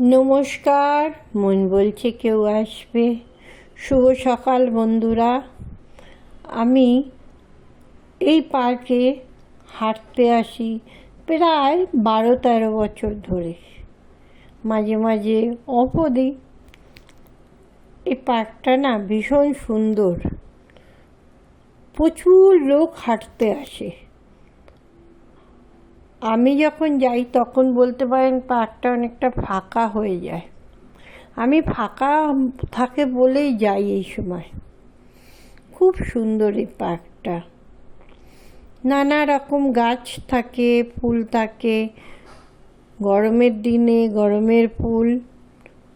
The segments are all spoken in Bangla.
নমস্কার, মন বলছে কেউ আসবে। শুভ সকাল বন্ধুরা। আমি এই পার্কে হাঁটতে আসি প্রায় বারো তেরো বছর ধরে। মাঝে মাঝে অপদি এই পার্কটা না ভীষণ সুন্দর। প্রচুর লোক হাঁটতে আসে। আমি যখন যাই, তখন বলতে পারেন পার্কটা অনেকটা ফাঁকা হয়ে যায়। আমি ফাঁকা থাকে বলেই যাই এই সময়। খুব সুন্দর এই পার্কটা। নানা রকম গাছ থাকে, ফুল থাকে। গরমের দিনে গরমের ফুল,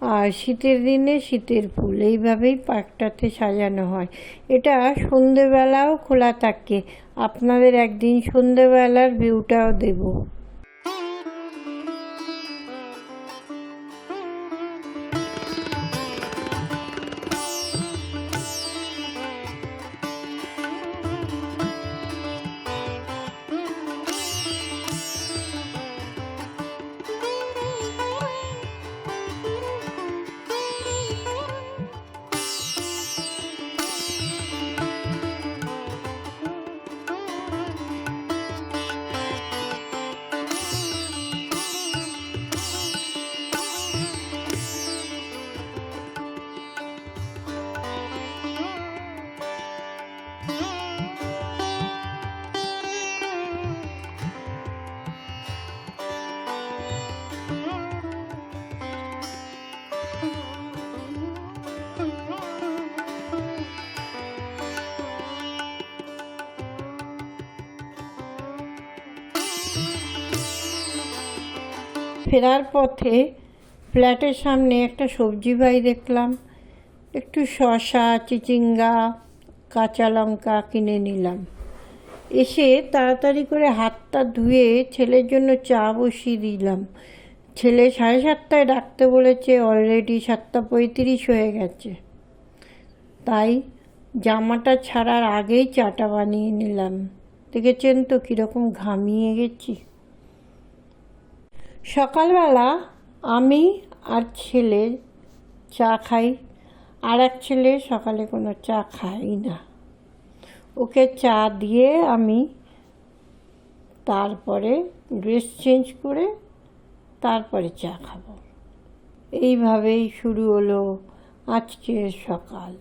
আর শীতের দিনে শীতের ফুল। এইভাবেই পার্কটাতে সাজানো হয়। এটা সন্ধেবেলাও খোলা থাকে। আপনাদের একদিন সন্ধেবেলার ভিউটাও দেবো। ফেরার পথে ফ্ল্যাটের সামনে একটা সবজি ভাই দেখলাম। একটু শসা, চিচিঙ্গা, কাঁচা লঙ্কা কিনে নিলাম। এসে তাড়াতাড়ি করে হাতটা ধুয়ে ছেলের জন্য চা বসিয়ে দিলাম। ছেলে সাড়ে সাতটায় ডাকতে বলেছে, অলরেডি সাতটা পঁয়ত্রিশ হয়ে গেছে। তাই জামাটা ছাড়ার আগেই চাটা বানিয়ে নিলাম। দেখেছেন তো কীরকম ঘামিয়ে গেছি। সকালবেলা আমি আর ছেলে চা খাই, আর এক ছেলে সকালে কোনো চা খাই না। ওকে চা দিয়ে আমি তারপরে ড্রেস চেঞ্জ করে তারপরে চা খাব। এইভাবেই শুরু হলো আজকের সকাল।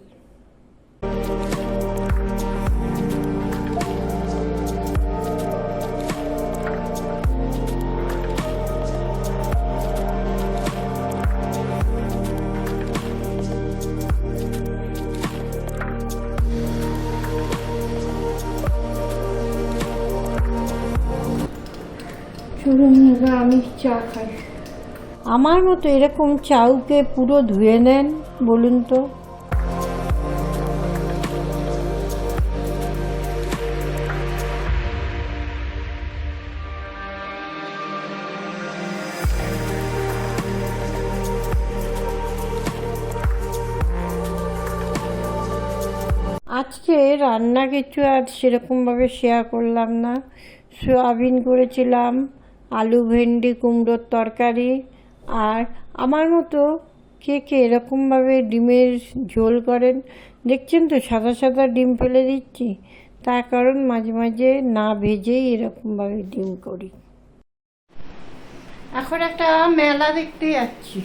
এবার আমি চা খাই। আমার মতো এরকম চাউকে পুরো ধুয়ে নেন, বলুন তো। আজকে রান্না কিছু আর সেরকমভাবে শেয়ার করলাম না। সোয়াবিন করেছিলাম আলু, ভেন্ডি, কুমড়োর তরকারি আর আমার মতো কে কে এরকমভাবে ডিমের ঝোল করেন, দেখছেন তো সাদা সাদা ডিম ফেলে দিচ্ছি। তার কারণ মাঝে মাঝে না ভেজেই এরকমভাবে ডিম করি। এখন একটা মেলা দেখতে যাচ্ছি।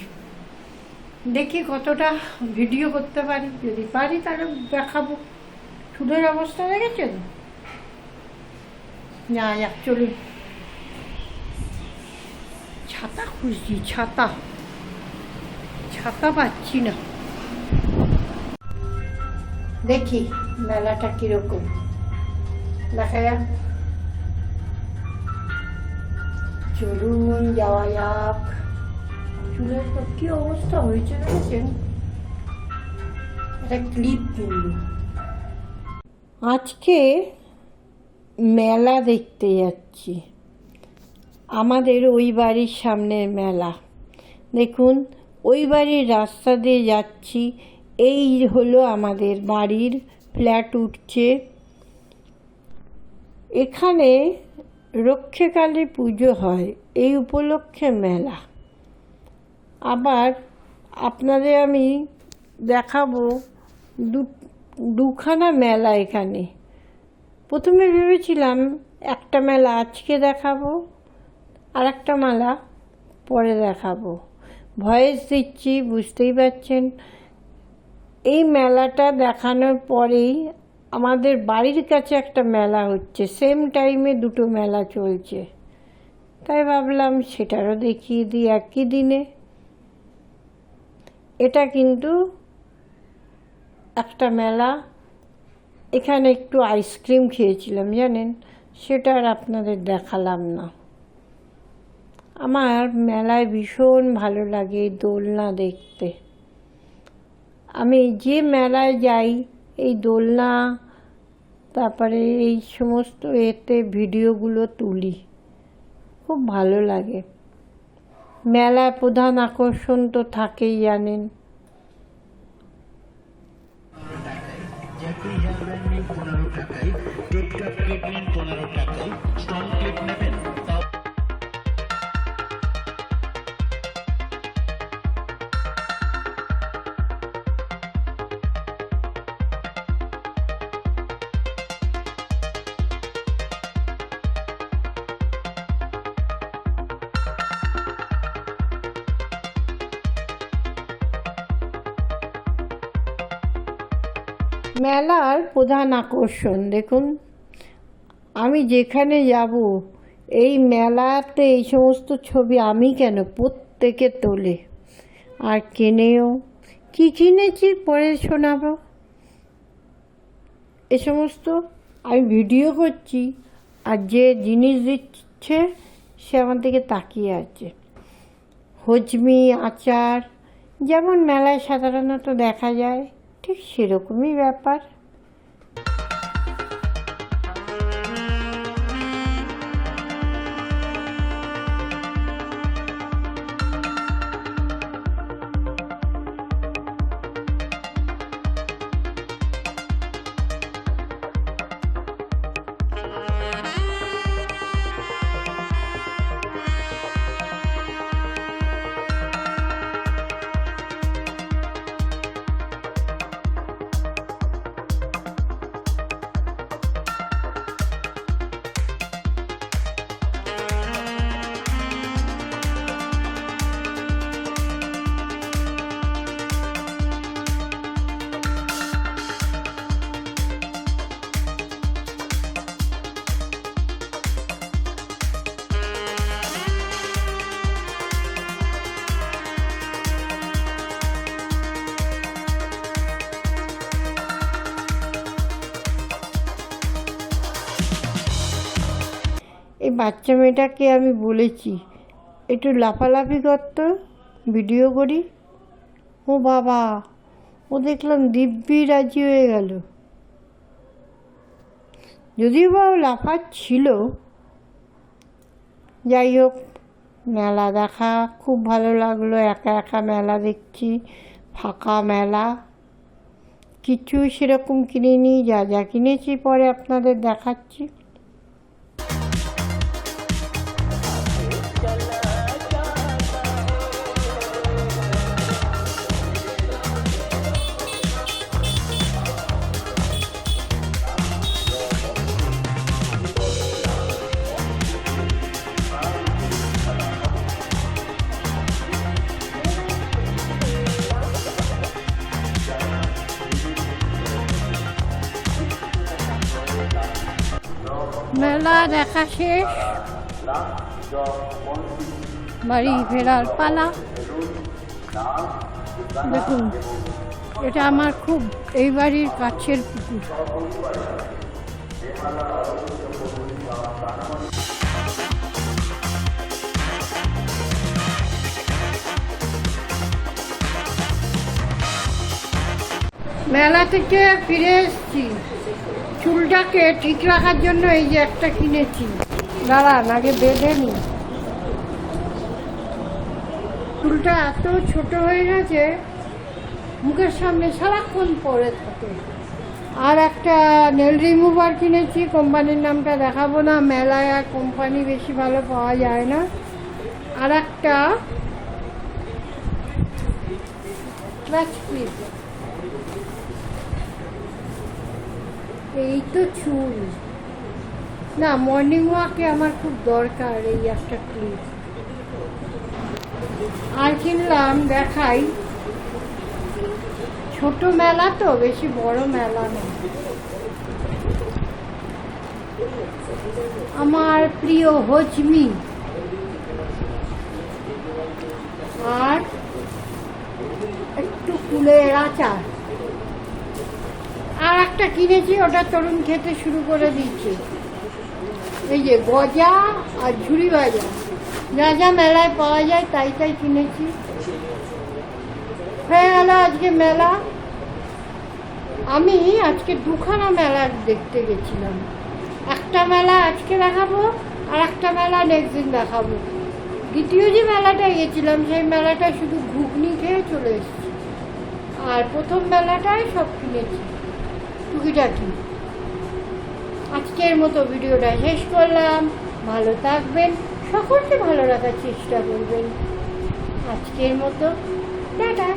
দেখি কতটা ভিডিও করতে পারি। যদি পারি তাহলে দেখাবো। চুলের অবস্থা দেখেছেন? না, যাক, চলুন। ছাতা খুঁজছি ছাতা। ছাতা পাচ্ছি না। দেখি মেলাটা কীরকম। দেখা যাক। চলুন যাওয়া যাক। চুলের তো কি অবস্থা হয়েছে দেখেছেন? একটা ক্লিপ কিনবো আজকে মেলা দেখতে যাচ্ছি। আমাদের ওই বাড়ির সামনের মেলা। দেখুন, ওই বাড়ির রাস্তা দিয়ে যাচ্ছি, এই হলো আমাদের বাড়ির ফ্ল্যাট উঠছে। এখানে রক্ষেকালী পুজো হয়, এই উপলক্ষে মেলা। আবার আপনাদের আমি দেখাবো দু, দুখানা মেলা এখানে। প্রথমে ভেবেছিলাম একটা মেলা আজকে দেখাবো। আর একটা মেলা পরে দেখাবো। ভয়েস দিচ্ছি, বুঝতেই পারছেন? এই মেলাটা দেখানোর পরেই আমাদের বাড়ির কাছে একটা মেলা হচ্ছে সেম টাইমে দুটো মেলা চলছে। তাই ভাবলাম সেটারও দেখিয়ে দিই একই দিনে। এটা কিন্তু একটা মেলা। এখানে একটু আইসক্রিম খেয়েছিলাম, জানেন? সেটা আর আপনাদের দেখালাম না। আমার মেলায় ভীষণ ভালো লাগে দোলনা দেখতে। আমি যে মেলায় যাই, এই দোলনা, তারপরে এই সমস্ত এতে ভিডিওগুলো তুলি। খুব ভালো লাগে। মেলায় প্রধান আকর্ষণ তো থাকেই, জানেন? মেলার প্রধান আকর্ষণ, দেখুন। আমি যেখানে যাব, এই মেলাতে এই সমস্ত ছবি আমি কেন? প্রত্যেকে তোলে। আর কেনেও? কি কিনেছি? পরে শোনাবো। এ সমস্ত আমি ভিডিও করছি, আর যে জিনিস দিচ্ছে, সে আমার দিকে তাকিয়ে আছে। হজমি, আচার, যেমন মেলায় সাধারণত দেখা যায়। ঠিক সেরকমই ব্যাপার। এই বাচ্চা মেয়েটাকে আমি বলেছি, একটু লাফালাফি করতো ভিডিও করি। ও বাবা, ও দেখলাম দিব্যি রাজি হয়ে গেল। যদিও বা ও লাফাচ্ছিল, যাই হোক, মেলা দেখা, খুব ভালো লাগল, একা একা মেলা দেখছি, ফাঁকা মেলা। কিছু সেরকম কিনিনি, যা যা কিনেছি পরে আপনাদের দেখাচ্ছি। মেলা দেখা শেষ। বাড়ি ফেরার পালা। দেখুন, এটা আমার খুব, এই বাড়ির কাছের পুকুর। মেলা থেকে ফিরে এসেছি। চুলটাকে ঠিক রাখার জন্য এই যে একটা কিনেছি। দাঁড়ান আগে বেঁধে নি। চুলটা এত ছোট হয়ে গেছে, মুখের সামনে সারাক্ষণ পড়ে থাকে। আর একটা নেল রিমুভার কিনেছি, কোম্পানির নামটা দেখাবো না, মেলায় আর কোম্পানি বেশি ভালো পাওয়া যায় না। আর একটা ব্যাচ ক্লিপ এই তো চুল। না মর্নিং ওয়াকে আমার খুব দরকার এই একটা ক্লিপ আর কিনলাম, দেখাই। ছোট মেলা তো, বেশি বড় মেলা না। আমার প্রিয় হজমি। আর একটু কুলের আচার। একটা কিনেছি, ওটা তরুণ খেতে শুরু করে দিচ্ছে। এই যে গজা আর ঝুড়ি ভাজা। যা যা মেলায় পাওয়া যায় তাই তাই কিনেছি। হয়ে গেল আজকে মেলা। আমি আজকে দুখানা মেলা দেখতে গেছিলাম। একটা মেলা আজকে দেখাবো আর একটা মেলা নেক্সট দিন দেখাবো। দ্বিতীয় যে মেলাটায় গেছিলাম, সেই মেলাটায় শুধু ঘুগনি খেয়ে চলে এসেছি। আর প্রথম মেলাটায় সব কিনেছি। টুকিটাকি আজকের মতো ভিডিওটা শেষ করলাম। ভালো থাকবেন। সকলকে ভালো রাখার চেষ্টা করবেন। আজকের মতো। টাটা।